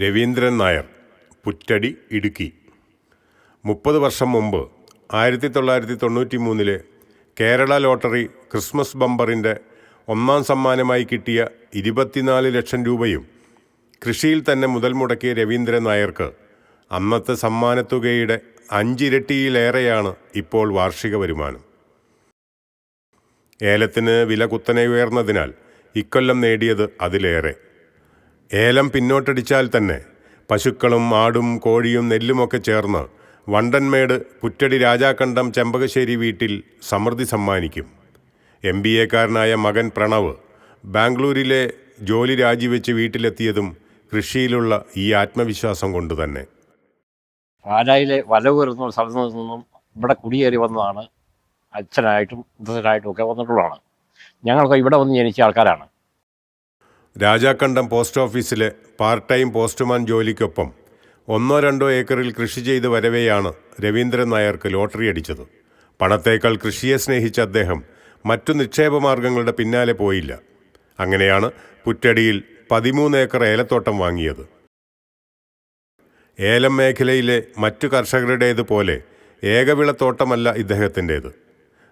രവീന്ദ്രൻ നായർ പുറ്റടി ഇടുക്കി. മുപ്പത് വർഷം മുമ്പ് ആയിരത്തി തൊള്ളായിരത്തി തൊണ്ണൂറ്റി മൂന്നിലെ കേരള ലോട്ടറി ക്രിസ്മസ് ബമ്പറിന്റെ ഒന്നാം സമ്മാനമായി കിട്ടിയ ഇരുപത്തിനാല് ലക്ഷം രൂപയും കൃഷിയിൽ തന്നെ മുതൽ മുടക്കിയ രവീന്ദ്രൻ നായർക്ക് അന്നത്തെ സമ്മാനത്തുകയുടെ അഞ്ചിരട്ടിയിലേറെയാണ് ഇപ്പോൾ വാർഷിക വരുമാനം. ഏലത്തിന് വില കുത്തനെ ഉയർന്നതിനാൽ ഇക്കൊല്ലം നേടിയത് അതിലേറെ. ഏലം പിന്നോട്ടടിച്ചാൽ തന്നെ പശുക്കളും ആടും കോഴിയും നെല്ലുമൊക്കെ ചേർന്ന് വണ്ടൻമേട് പുറ്റടി രാജാക്കണ്ടം ചെമ്പകശ്ശേരി വീട്ടിൽ സമൃദ്ധി സമ്മാനിക്കും. എം ബി എക്കാരനായ മകൻ പ്രണവ് ബാംഗ്ലൂരിലെ ജോലി രാജിവെച്ച് വീട്ടിലെത്തിയതും കൃഷിയിലുള്ള ഈ ആത്മവിശ്വാസം കൊണ്ട് തന്നെ. പാലായിലെ വലവുയർന്ന സ്ഥലത്ത് നിന്നും ഇവിടെ കുടിയേറി വന്നതാണ്. അച്ഛനായിട്ടും മുത്തച്ഛനായിട്ടും ഒക്കെ വന്നിട്ടുള്ളതാണ്. ഞങ്ങൾക്ക് ഇവിടെ വന്ന് ജനിച്ച ആൾക്കാരാണ്. രാജാക്കണ്ടം പോസ്റ്റ് ഓഫീസിലെ പാർട്ട് ടൈം പോസ്റ്റ്മാൻ ജോലിക്കൊപ്പം ഒന്നോ രണ്ടോ ഏക്കറിൽ കൃഷി ചെയ്ത് വരവെയാണ് രവീന്ദ്രൻ നായർക്ക് ലോട്ടറി അടിച്ചത്. പണത്തേക്കാൾ കൃഷിയെ സ്നേഹിച്ച അദ്ദേഹം മറ്റു നിക്ഷേപ മാർഗങ്ങളുടെ പിന്നാലെ പോയില്ല. അങ്ങനെയാണ് പുറ്റടിയിൽ പതിമൂന്ന് ഏക്കർ ഏലത്തോട്ടം വാങ്ങിയത്. ഏലം മേഖലയിലെ മറ്റു കർഷകരുടേതുപോലെ ഏകവിളത്തോട്ടമല്ല ഇദ്ദേഹത്തിന്റേത്.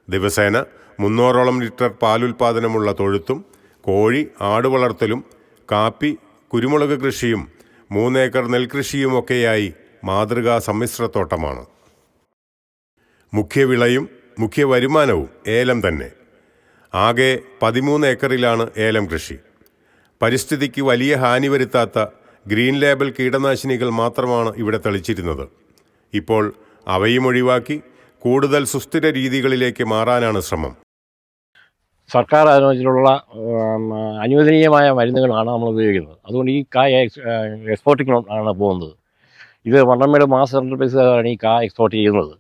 ദിവസേന മുന്നൂറോളം ലിറ്റർ പാലുൽപാദനമുള്ള തൊഴുത്തും കോഴി ആടുവളർത്തലും കാപ്പി കുരുമുളക് കൃഷിയും മൂന്നേക്കർ നെൽകൃഷിയുമൊക്കെയായി മാതൃകാ സമ്മിശ്രത്തോട്ടമാണ്. മുഖ്യവിളയും മുഖ്യ വരുമാനവും ഏലം തന്നെ. ആകെ പതിമൂന്ന് ഏക്കറിലാണ് ഏലം കൃഷി. പരിസ്ഥിതിക്ക് വലിയ ഹാനി വരുത്താത്ത ഗ്രീൻ ലേബൽ കീടനാശിനികൾ മാത്രമാണ് ഇവിടെ തെളിച്ചിരുന്നത്. ഇപ്പോൾ അവയും ഒഴിവാക്കി കൂടുതൽ സുസ്ഥിര രീതികളിലേക്ക് മാറാനാണ് ശ്രമം. സർക്കാർ അതിനുള്ള അനുവദനീയമായ മരുന്നുകളാണ് നമ്മൾ ഉപയോഗിക്കുന്നത്. അതുകൊണ്ട് ഈ കായ എക്സ്- എക്സ്പോർട്ടിംഗ് ആണ് പോകുന്നത്. ഇത് വണ്ണമ്മയുടെ മാസ് എന്റർപ്രൈസാണ് ഈ കാ എക്സ്പോർട്ട് ചെയ്യുന്നത്.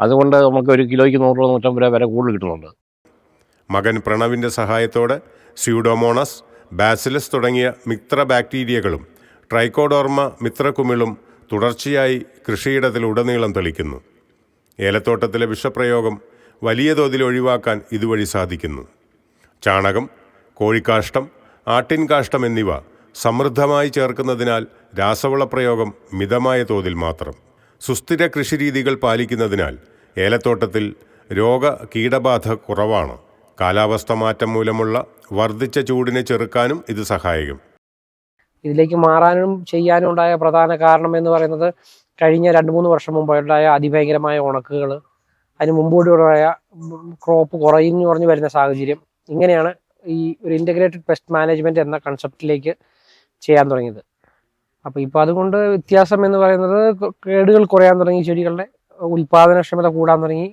അതുകൊണ്ട് നമുക്ക് ഒരു കിലോയ്ക്ക് നൂറ് രൂപ നൂറ്റമ്പത് രൂപ വില കൂടുതൽ കിട്ടുന്നുണ്ട്. മകൻ പ്രണവിന്റെ സഹായത്തോടെ സ്യൂഡോമോണസ് ബാസിലസ് തുടങ്ങിയ മിത്ര ബാക്ടീരിയകളും ട്രൈക്കോഡോർമ മിത്രകുമിളും തുടർച്ചയായി കൃഷിയിടത്തിലുടനീളം തെളിക്കുന്നു. ഏലത്തോട്ടത്തിലെ വിഷപ്രയോഗം വലിയ തോതിൽ ഒഴിവാക്കാൻ ഇതുവഴി സാധിക്കുന്നു. ചാണകം കോഴിക്കാഷ്ടം ആട്ടിൻകാഷ്ടം എന്നിവ സമൃദ്ധമായി ചേർക്കുന്നതിനാൽ രാസവള പ്രയോഗം മിതമായ തോതിൽ മാത്രം. സുസ്ഥിര കൃഷിരീതികൾ പാലിക്കുന്നതിനാൽ ഏലത്തോട്ടത്തിൽ രോഗ കീടബാധ കുറവാണ്. കാലാവസ്ഥ മാറ്റം മൂലമുള്ള വർദ്ധിച്ച ചൂടിനെ ചെറുക്കാനും ഇത് സഹായിക്കും. ഇതിലേക്ക് മാറാനും ചെയ്യാനും ഉണ്ടായ പ്രധാന കാരണം എന്ന് പറയുന്നത് കഴിഞ്ഞ രണ്ട് മൂന്ന് വർഷം മുമ്പ് ഉണ്ടായ അതിഭയങ്കരമായ ഉണക്കുകൾ അതിന് മുമ്പോട്ടുള്ള ക്രോപ്പ് കുറയുന്നു പറഞ്ഞു വരുന്ന സാഹചര്യം. ഇങ്ങനെയാണ് ഈ ഒരു ഇന്റഗ്രേറ്റഡ് പെസ്റ്റ് മാനേജ്മെന്റ് എന്ന കൺസെപ്റ്റിലേക്ക് ചെയ്യാൻ തുടങ്ങിയത്. അപ്പോൾ ഇപ്പോൾ അതുകൊണ്ട് വ്യത്യാസം എന്ന് പറയുന്നത് കേടുകൾ കുറയാൻ തുടങ്ങി ചെടികളുടെ ഉൽപാദനക്ഷമത കൂടാൻ തുടങ്ങി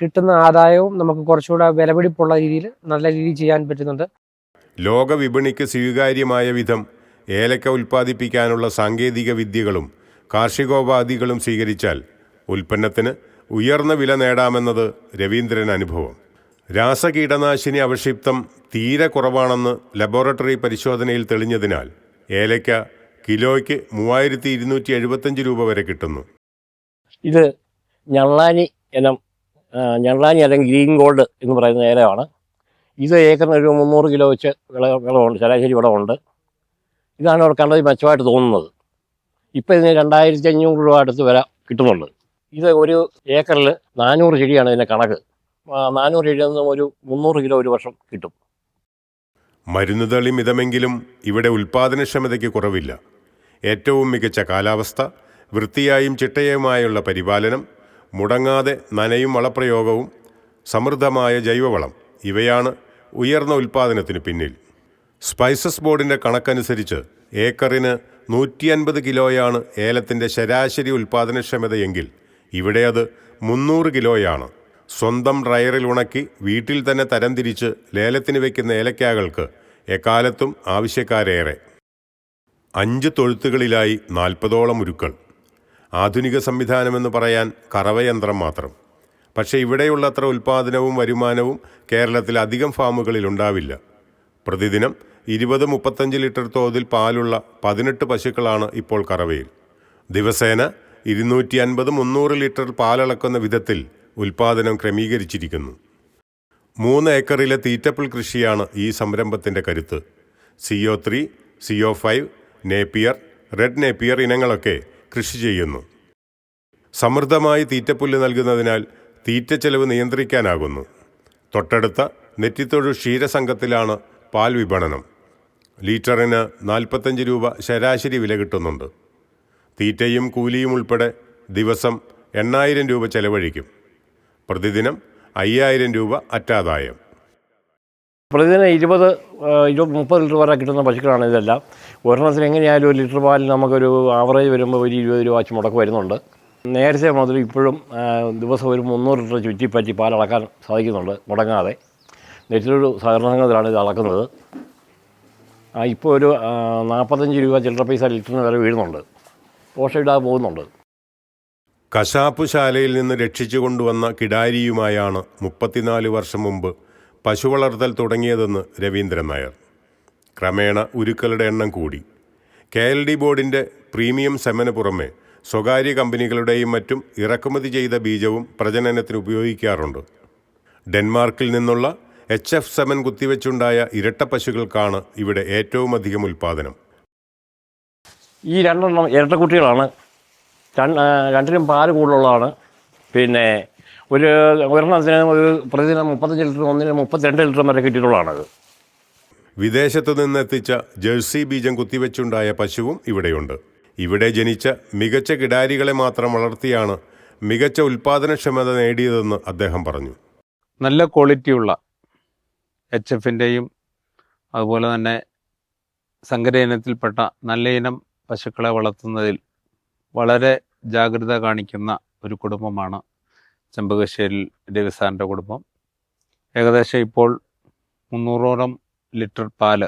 കിട്ടുന്ന ആദായവും നമുക്ക് കുറച്ചുകൂടെ വിലപിടിപ്പുള്ള രീതിയിൽ നല്ല രീതിയിൽ ചെയ്യാൻ പറ്റുന്നുണ്ട്. ലോക വിപണിക്ക് സ്വീകാര്യമായ വിധം ഏലക്ക ഉൽപ്പാദിപ്പിക്കാനുള്ള സാങ്കേതിക വിദ്യകളും കാർഷികോപാധികളും സ്വീകരിച്ചാൽ ഉൽപ്പന്നത്തിന് ഉയർന്ന വില നേടാമെന്നത് രവീന്ദ്രൻ അനുഭവം. രാസകീടനാശിനി അവക്ഷിപ്തം തീരെ കുറവാണെന്ന് ലബോറട്ടറി പരിശോധനയിൽ തെളിഞ്ഞതിനാൽ ഏലയ്ക്ക കിലോയ്ക്ക് മൂവായിരത്തി ഇരുന്നൂറ്റി എഴുപത്തഞ്ച് രൂപ വരെ കിട്ടുന്നു. ഇത് ഞള്ളാനി ഇനം ഞള്ളാനി അല്ലെങ്കിൽ ഗ്രീൻ ഗോൾഡ് എന്ന് പറയുന്ന ഏലയാണ് ഇത് ഏക്കറിന് ഒരു മുന്നൂറ് കിലോ വെച്ച് വിള വിളവുണ്ട് ശരാശരി വിളവുണ്ട്. ഇതാണ് കണ്ടത് മെച്ചമായിട്ട് തോന്നുന്നത്. ഇപ്പം ഇതിന് രണ്ടായിരത്തി അഞ്ഞൂറ് രൂപ അടുത്ത് വില കിട്ടുന്നുണ്ട്. ഇത് ഒരു ഏക്കറിൽ നാനൂറ് ചെടിയാണ് ഇതിന്റെ കണക്ക്. നാനൂറ് ചെടിയിൽ നിന്ന് ഒരു മുന്നൂറ് കിലോ ഒരു വർഷം കിട്ടും. മരുന്ന് തളി മിതമെങ്കിലും ഇവിടെ ഉൽപാദനക്ഷമതയ്ക്ക് കുറവില്ല. ഏറ്റവും മികച്ച കാലാവസ്ഥ വൃത്തിയായും ചിട്ടയുമായുള്ള പരിപാലനം മുടങ്ങാതെ നനയും വളപ്രയോഗവും സമൃദ്ധമായ ജൈവവളം ഇവയാണ് ഉയർന്ന ഉൽപാദനത്തിന് പിന്നിൽ. സ്പൈസസ് ബോർഡിന്റെ കണക്കനുസരിച്ച് ഏക്കറിന് നൂറ്റി അൻപത് കിലോയാണ് ഏലത്തിന്റെ ശരാശരി ഉൽപാദനക്ഷമതയെങ്കിൽ ഇവിടെ അത് മുന്നൂറ് കിലോയാണ്. സ്വന്തം ഡ്രയറിൽ ഉണക്കി വീട്ടിൽ തന്നെ തരംതിരിച്ച് ലേലത്തിന് വയ്ക്കുന്ന ഏലക്കാകൾക്ക് എക്കാലത്തും ആവശ്യക്കാരേറെ. അഞ്ച് തൊഴുത്തുകളിലായി നാൽപ്പതോളം ഉരുക്കൾ. ആധുനിക സംവിധാനമെന്ന് പറയാൻ കറവയന്ത്രം മാത്രം. പക്ഷേ ഇവിടെയുള്ളത്ര ഉൽപ്പാദനവും വരുമാനവും കേരളത്തിൽ അധികം ഫാമുകളിൽ ഉണ്ടാവില്ല. പ്രതിദിനം ഇരുപത് മുപ്പത്തഞ്ച് ലിറ്റർ തോതിൽ പാലുള്ള പതിനെട്ട് പശുക്കളാണ് ഇപ്പോൾ കറവയിൽ. ദിവസേന ഇരുന്നൂറ്റി അൻപത് മുന്നൂറ് ലിറ്റർ പാലളക്കുന്ന വിധത്തിൽ ഉൽപ്പാദനം ക്രമീകരിച്ചിരിക്കുന്നു. മൂന്ന് ഏക്കറിലെ തീറ്റപ്പിൾ കൃഷിയാണ് ഈ സംരംഭത്തിന്റെ കരുത്ത്. CO three CO five napier red napier ഇനങ്ങളൊക്കെ കൃഷി ചെയ്യുന്നു. സമൃദ്ധമായി തീറ്റപ്പുല്ല് നൽകുന്നതിനാൽ തീറ്റ ചെലവ് നിയന്ത്രിക്കാനാകുന്നു. തൊട്ടടുത്ത നെറ്റിത്തൊഴു ക്ഷീരസംഘത്തിലാണ് പാൽ വിപണനം. ലീറ്ററിന് നാൽപ്പത്തഞ്ച് രൂപ ശരാശരി വില കിട്ടുന്നുണ്ട്. തീറ്റയും കൂലിയും ഉൾപ്പെടെ ദിവസം എണ്ണായിരം രൂപ ചെലവഴിക്കും. പ്രതിദിനം അയ്യായിരം രൂപ അറ്റാദായം. പ്രതിദിനം ഇരുപത് ഇരുപത് മുപ്പത് ലിറ്റർ വരെ കിട്ടുന്ന പശുക്കളാണ് ഇതെല്ലാം. ഒരെണ്ണത്തിന് എങ്ങനെയായാലും ഒരു ലിറ്റർ പാലിന് നമുക്കൊരു ആവറേജ് വരുമ്പോൾ ഒരു ഇരുപത് രൂപ വെച്ച് മുടക്ക് വരുന്നുണ്ട്. നേരത്തെ മുതൽ ഇപ്പോഴും ദിവസം ഒരു മുന്നൂറ് ലിറ്റർ ചുറ്റിപ്പറ്റി പാൽ അളക്കാൻ സാധിക്കുന്നുണ്ട് മുടങ്ങാതെ. നെറ്റിലൊരു സഹകരണ സംഘത്തിലാണ് ഇത് അളക്കുന്നത്. ഇപ്പോൾ ഒരു നാൽപ്പത്തഞ്ച് രൂപ ചില്ലറ പൈസ ലിറ്ററിന് വരെ വീഴുന്നുണ്ട്. പോഷയിടാതെ പോകുന്നുണ്ട്. കശാപ്പ് ശാലയിൽ നിന്ന് രക്ഷിച്ചു കൊണ്ടുവന്ന കിടാരിയുമായാണ് മുപ്പത്തിനാല് വർഷം മുമ്പ് പശു വളർത്തൽ തുടങ്ങിയതെന്ന് രവീന്ദ്രൻ നായർ. ക്രമേണ ഉരുക്കളുടെ എണ്ണം കൂടി. കെ എൽ ഡി ബോർഡിന്റെ പ്രീമിയം സെമന് പുറമെ സ്വകാര്യ കമ്പനികളുടെയും മറ്റും ഇറക്കുമതി ചെയ്ത ബീജവും പ്രജനനത്തിന് ഉപയോഗിക്കാറുണ്ട്. ഡെൻമാർക്കിൽ നിന്നുള്ള എച്ച് എഫ് സെമൻ കുത്തിവെച്ചുണ്ടായ ഇരട്ട പശുക്കൾക്കാണ് ഇവിടെ ഏറ്റവുമധികം ഉൽപ്പാദനം ഈ രണ്ടെണ്ണം ഇരട്ടക്കുട്ടികളാണ് രണ്ടിനും പാൽ കൂടുതലുള്ളതാണ്. പിന്നെ ഒരു ഒരെണ്ണത്തിന് ഒരു പ്രതിദിനം മുപ്പത്തഞ്ച് ലിറ്ററും ഒന്നിന് മുപ്പത്തിരണ്ട് ലിറ്ററും വരെ കിട്ടിയിട്ടുള്ളതാണത്. വിദേശത്തു നിന്നെത്തിച്ച ജേഴ്സി ബീജം കുത്തിവെച്ചുണ്ടായ പശുവും ഇവിടെയുണ്ട്. ഇവിടെ ജനിച്ച മികച്ച കിടാരികളെ മാത്രം വളർത്തിയാണ് മികച്ച ഉൽപാദനക്ഷമത നേടിയതെന്ന് അദ്ദേഹം പറഞ്ഞു. നല്ല ക്വാളിറ്റിയുള്ള എച്ച് എഫിന്റെയും അതുപോലെ തന്നെ സങ്കര ഇനത്തിൽപ്പെട്ട നല്ല ഇനം പശുക്കളെ വളർത്തുന്നതിൽ വളരെ ജാഗ്രത കാണിക്കുന്ന ഒരു കുടുംബമാണ് ചെമ്പകശ്ശേരിൽ രവിസാറിന്റെ കുടുംബം. ഏകദേശം ഇപ്പോൾ മുന്നൂറോളം ലിറ്റർ പാൽ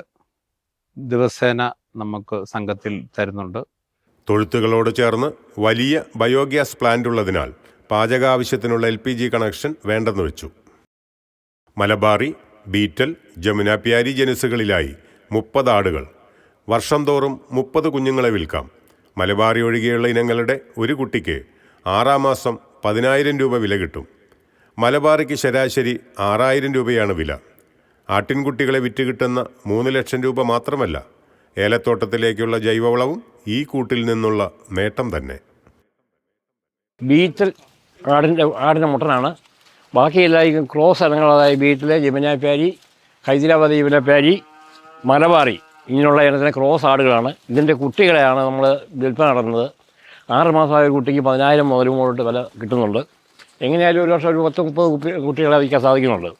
ദിവസേന നമുക്ക് സംഘത്തിൽ തരുന്നുണ്ട്. തൊഴുത്തുകളോട് ചേർന്ന് വലിയ ബയോഗ്യാസ് പ്ലാന്റ് ഉള്ളതിനാൽ പാചക ആവശ്യത്തിനുള്ള എൽ പി ജി കണക്ഷൻ വേണ്ടെന്ന് വെച്ചു മലബാറി ബീറ്റൽ ജമുന പ്യാരി ജനുസുകളിലായി മുപ്പത് ആടുകൾ വർഷം തോറും മുപ്പത് കുഞ്ഞുങ്ങളെ വിൽക്കാം. മലബാറി ഒഴികെയുള്ള ഇനങ്ങളുടെ ഒരു കുട്ടിക്ക് ആറാം മാസം പതിനായിരം രൂപ വില കിട്ടും. മലബാറിക്ക് ശരാശരി ആറായിരം രൂപയാണ് വില. ആട്ടിൻകുട്ടികളെ വിറ്റ് കിട്ടുന്ന മൂന്ന് ലക്ഷം രൂപ മാത്രമല്ല ഏലത്തോട്ടത്തിലേക്കുള്ള ജൈവവളവും ഈ കൂട്ടിൽ നിന്നുള്ള നേട്ടം തന്നെ. ബീറ്റൽ ആടിന്റെ ആടിന്റെ മുട്ടനാണ്. ബാക്കിയെല്ലാം ഈ ക്രോസ് ഇനങ്ങളായ ബീറ്റിലെ ജമുനാപ്യാരി ഹൈദരാബാദ് ജിമനാപ്പാരി മലബാറി. ഇങ്ങനെയുള്ള ഇനത്തിലെ ക്രോസ് ആടുകളാണ്. ഇതിന്റെ കുട്ടികളെയാണ് നമ്മൾ വിൽപ്പന നടന്നത് ആറ് മാസമായ ഒരു കുട്ടിക്ക് പതിനായിരം മുതൽ മുകളിലോട്ട് വില കിട്ടുന്നുണ്ട്. എങ്ങനെയായാലും ഒരു വർഷം ഒരു പത്ത് മുപ്പത് കുട്ടികളെ വിൽക്കാൻ സാധിക്കുന്നുണ്ട്.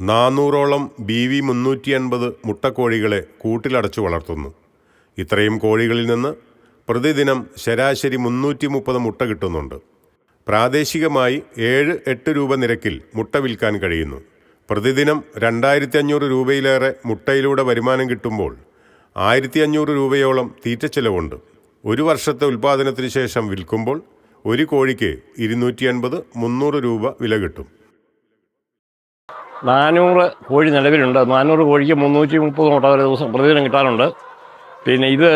നാനൂറോളം ബി വി മുന്നൂറ്റി അൻപത് മുട്ടക്കോഴികളെ കൂട്ടിലടച്ചു വളർത്തുന്നു. ഇത്രയും കോഴികളിൽ നിന്ന് പ്രതിദിനം ശരാശരി മുന്നൂറ്റി മുപ്പത് മുട്ട കിട്ടുന്നുണ്ട്. പ്രാദേശികമായി ഏഴ് എട്ട് രൂപ നിരക്കിൽ മുട്ട വിൽക്കാൻ കഴിയുന്നു. പ്രതിദിനം രണ്ടായിരത്തി അഞ്ഞൂറ് രൂപയിലേറെ മുട്ടയിലൂടെ വരുമാനം കിട്ടുമ്പോൾ ആയിരത്തി അഞ്ഞൂറ് രൂപയോളം തീറ്റ ചെലവുണ്ട്. ഒരു വർഷത്തെ ഉൽപ്പാദനത്തിന് ശേഷം വിൽക്കുമ്പോൾ ഒരു കോഴിക്ക് ഇരുന്നൂറ്റി അൻപത് മുന്നൂറ് രൂപ വില കിട്ടും. നാനൂറ് കോഴി നിലവിലുണ്ട്. നാനൂറ് കോഴിക്ക് മുന്നൂറ്റി മുപ്പത് മുട്ട വരെ ദിവസം പ്രതിദിനം കിട്ടാറുണ്ട്. പിന്നെ ഇത്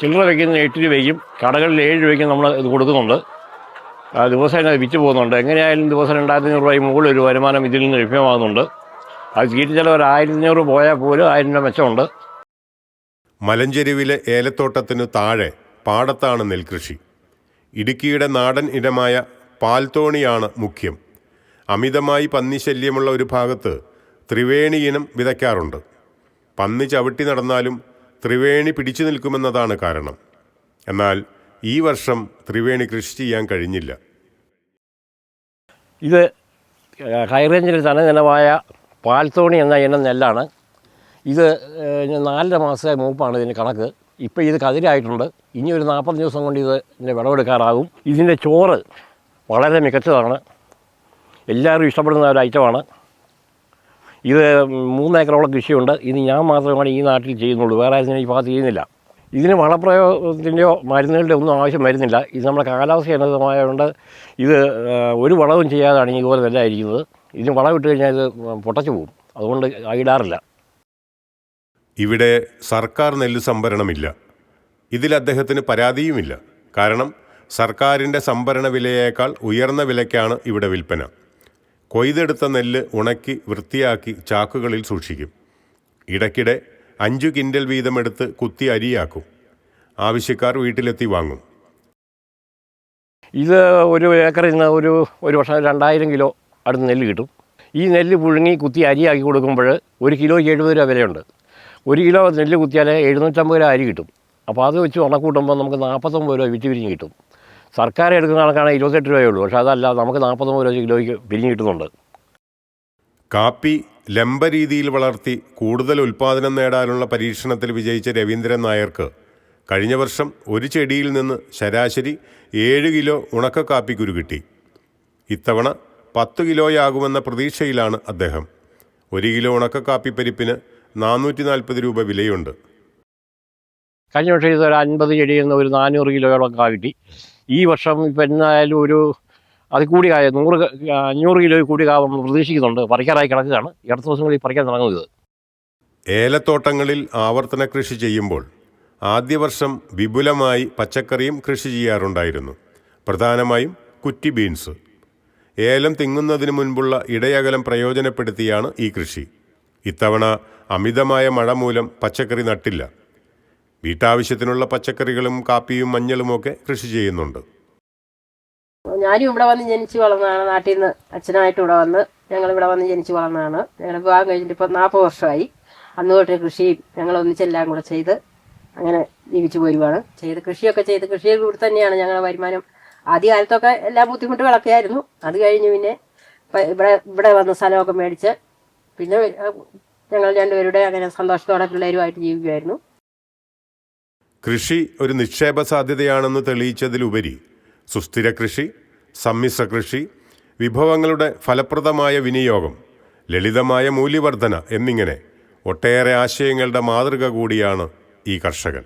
ചില്ലറ വയ്ക്കുന്ന എട്ട് രൂപയ്ക്കും കടകളിൽ ഏഴ് രൂപയ്ക്കും നമ്മൾ ഇത് കൊടുക്കുന്നുണ്ട്. ദിവസേന വിറ്റ് പോകുന്നുണ്ട്. എങ്ങനെയായാലും ദിവസം രണ്ടായിരത്തി അഞ്ഞൂറ് മുകളിൽ ഒരു വരുമാനം ഇതിൽ നിന്ന് ലഭ്യമാകുന്നുണ്ട്. അത് ചീറ്റ് ചിലവ് ഒരു ആയിരത്തി അഞ്ഞൂറ് പോയാൽ പോലും ആയിരം രൂപ മെച്ചമുണ്ട്. മലഞ്ചെരുവിലെ ഏലത്തോട്ടത്തിനു താഴെ പാടത്താണ് നെൽകൃഷി. ഇടുക്കിയുടെ നാടൻ ഇടമായ പാൽത്തോണിയാണ് മുഖ്യം. അമിതമായി പന്നി ശല്യമുള്ള ഒരു ഭാഗത്ത് ത്രിവേണി ഇനം വിതയ്ക്കാറുണ്ട്. പന്നി ചവിട്ടി നടന്നാലും ത്രിവേണി പിടിച്ചു നിൽക്കുമെന്നതാണ് കാരണം. എന്നാൽ ഈ വർഷം ത്രിവേണി കൃഷി ചെയ്യാൻ കഴിഞ്ഞില്ല. ഇത് ഹൈറേഞ്ചിൽ തനനിലമായ പാൽത്തോണി എന്ന ഇനം നെല്ലാണ്. ഇത് നാലര മാസത്തെ മൂപ്പാണ് ഇതിന്റെ കണക്ക്. ഇപ്പോൾ ഇത് കതിരായിട്ടുണ്ട്. ഇനി ഒരു നാൽപ്പത് ദിവസം കൊണ്ട് ഇത് ഇതിന്റെ വിളവെടുക്കാറാകും. ഇതിന്റെ ചോറ് വളരെ മികച്ചതാണ്. എല്ലാവരും ഇഷ്ടപ്പെടുന്ന ഒരു ഐറ്റമാണ്. ഇത് മൂന്നേക്കറോളം കൃഷിയുണ്ട്. ഇത് ഞാൻ മാത്രമാണ് ഈ നാട്ടിൽ ചെയ്യുന്നുള്ളൂ. വേറെ ആരും ഈ ഭാഗത്ത് ചെയ്യുന്നില്ല. ഇതിന് വളപ്രയോഗത്തിന്റെയോ മരുന്നുകളുടെ ഒന്നും ആവശ്യം വരുന്നില്ല. ഇത് നമ്മുടെ കാലാവസ്ഥ അനുസൃതമായതുകൊണ്ട് ഇത് ഒരു വളവും ചെയ്യാതാണ് ഈ പോലെ തന്നെ ഇരിക്കുന്നത് ഇതിന് വളമിട്ട് കഴിഞ്ഞാൽ ഇത് പൊട്ടച്ചു പോകും. അതുകൊണ്ട് ഇടാറില്ല. ഇവിടെ സർക്കാർ നെല്ല് സംഭരണമില്ല. ഇതിൽ അദ്ദേഹത്തിന് പരാതിയുമില്ല. കാരണം സർക്കാരിന്റെ സംഭരണ വിലയേക്കാൾ ഉയർന്ന വിലയ്ക്കാണ് ഇവിടെ വിൽപ്പന. കൊയ്തെടുത്ത നെല്ല് ഉണക്കി വൃത്തിയാക്കി ചാക്കുകളിൽ സൂക്ഷിക്കും. ഇടയ്ക്കിടെ അഞ്ചു കിൻഡൽ വീതമെടുത്ത് കുത്തി അരിയാക്കും. ആവശ്യക്കാർ വീട്ടിലെത്തി വാങ്ങും. ഇത് ഒരു ഏക്കറിൽ നിന്ന് ഒരു ഒരു വർഷം രണ്ടായിരം കിലോ അടുത്ത് നെല്ല് കിട്ടും. ഈ നെല്ല് പുഴുങ്ങി കുത്തി അരിയാക്കി കൊടുക്കുമ്പോൾ ഒരു കിലോയ്ക്ക് എഴുപത് രൂപ വിലയുണ്ട്. ഒരു കിലോ നെല്ല് കുത്തിയാൽ എഴുന്നൂറ്റമ്പത് രൂപ അരി കിട്ടും. അപ്പോൾ അത് വെച്ച് ഉണക്കൂട്ടുമ്പോൾ നമുക്ക് നാൽപ്പത്തൊമ്പത് രൂപ വിറ്റ് പിരിഞ്ഞ് കിട്ടും. സർക്കാർ എടുക്കുന്ന കണക്കാണെങ്കിൽ ഇരുപത്തെട്ട് രൂപയേ ഉള്ളൂ. പക്ഷേ അതല്ല നമുക്ക് നാൽപ്പത്തൊമ്പത് രൂപ കിലോയ്ക്ക് പിരിഞ്ഞ് കിട്ടുന്നുണ്ട്. കാപ്പി ലംബ രീതിയിൽ വളർത്തി കൂടുതൽ ഉൽപ്പാദനം നേടാനുള്ള പരീക്ഷണത്തിൽ വിജയിച്ച രവീന്ദ്രൻ നായർക്ക് കഴിഞ്ഞ വർഷം ഒരു ചെടിയിൽ നിന്ന് ശരാശരി ഏഴ് കിലോ ഉണക്ക കാപ്പിക്കുരു കിട്ടി. ഇത്തവണ പത്ത് കിലോയാകുമെന്ന പ്രതീക്ഷയിലാണ് അദ്ദേഹം. ഒരു കിലോ ഉണക്ക കാപ്പി പരിപ്പിന് നാനൂറ്റി നാൽപ്പത് രൂപ വിലയുണ്ട്. കഴിഞ്ഞ വർഷം ഇത് ഒരു അൻപത് ചെടിയിൽ നിന്ന് ഒരു നാനൂറ് കിലോയോളം കാപ്പി കിട്ടി. ഈ വർഷം ഇപ്പം എന്നായാലും ഒരു അത് കൂടി കായ നൂറ് അഞ്ഞൂറ് കിലോ കൂടി കാ പ്രതീക്ഷിക്കുന്നുണ്ട്. പറിക്കാറായി കിടക്കുകയാണ്. ഈ അടുത്ത ദിവസങ്ങളിൽ പറിക്കാൻ തുടങ്ങും ഇത്. ഏലത്തോട്ടങ്ങളിൽ ആവർത്തന കൃഷി ചെയ്യുമ്പോൾ ആദ്യ വർഷം വിപുലമായി പച്ചക്കറിയും കൃഷി ചെയ്യാറുണ്ടായിരുന്നു. പ്രധാനമായും കുറ്റി ബീൻസ്. ഏലം തിങ്ങുന്നതിന് മുൻപുള്ള ഇടയകലം പ്രയോജനപ്പെടുത്തിയാണ് ഈ കൃഷി. ഇത്തവണ അമിതമായ മഴ മൂലം പച്ചക്കറി നട്ടില്ല. വീട്ടാവശ്യത്തിനുള്ള പച്ചക്കറികളും കാപ്പിയും മഞ്ഞളുമൊക്കെ കൃഷി ചെയ്യുന്നുണ്ട്. ഞാനും ഇവിടെ വന്ന് ജനിച്ച് വളർന്നതാണ്. നാട്ടിൽ നിന്ന് അച്ഛനായിട്ട് ഇവിടെ വന്ന് ഞങ്ങൾ ഇവിടെ വന്ന് ജനിച്ച് വളർന്നതാണ്. ഞങ്ങൾ വിവാഹം കഴിഞ്ഞിട്ട് ഇപ്പോൾ നാൽപ്പത് വർഷമായി. അന്ന് തൊട്ട് കൃഷിയും ഞങ്ങൾ ഒന്നിച്ചെല്ലാം കൂടെ ചെയ്ത് അങ്ങനെ ജീവിച്ചു പോരുവാണ്. ചെയ്ത് കൃഷിയൊക്കെ ചെയ്ത് കൃഷിയിൽ കൂടി തന്നെയാണ് ഞങ്ങളുടെ വരുമാനം. ആദ്യ കാലത്തൊക്കെ എല്ലാ ബുദ്ധിമുട്ടുകളൊക്കെ ആയിരുന്നു. അത് കഴിഞ്ഞ് പിന്നെ ഇവിടെ ഇവിടെ വന്ന് സ്ഥലമൊക്കെ മേടിച്ച് പിന്നെ ഞങ്ങൾ രണ്ടുപേരുടെ അങ്ങനെ സന്തോഷത്തോടെ പിള്ളേരുമായിട്ട് ജീവിക്കുമായിരുന്നു കൃഷി ഒരു നിക്ഷേപ സാധ്യതയാണെന്ന് തെളിയിച്ചതിലുപരി സുസ്ഥിര കൃഷി സമ്മിശ്ര കൃഷി വിഭവങ്ങളുടെ ഫലപ്രദമായ വിനിയോഗം ലളിതമായ മൂല്യവർധന എന്നിങ്ങനെ ഒട്ടേറെ ആശയങ്ങളുടെ മാതൃക കൂടിയാണ് ഈ കർഷകൻ.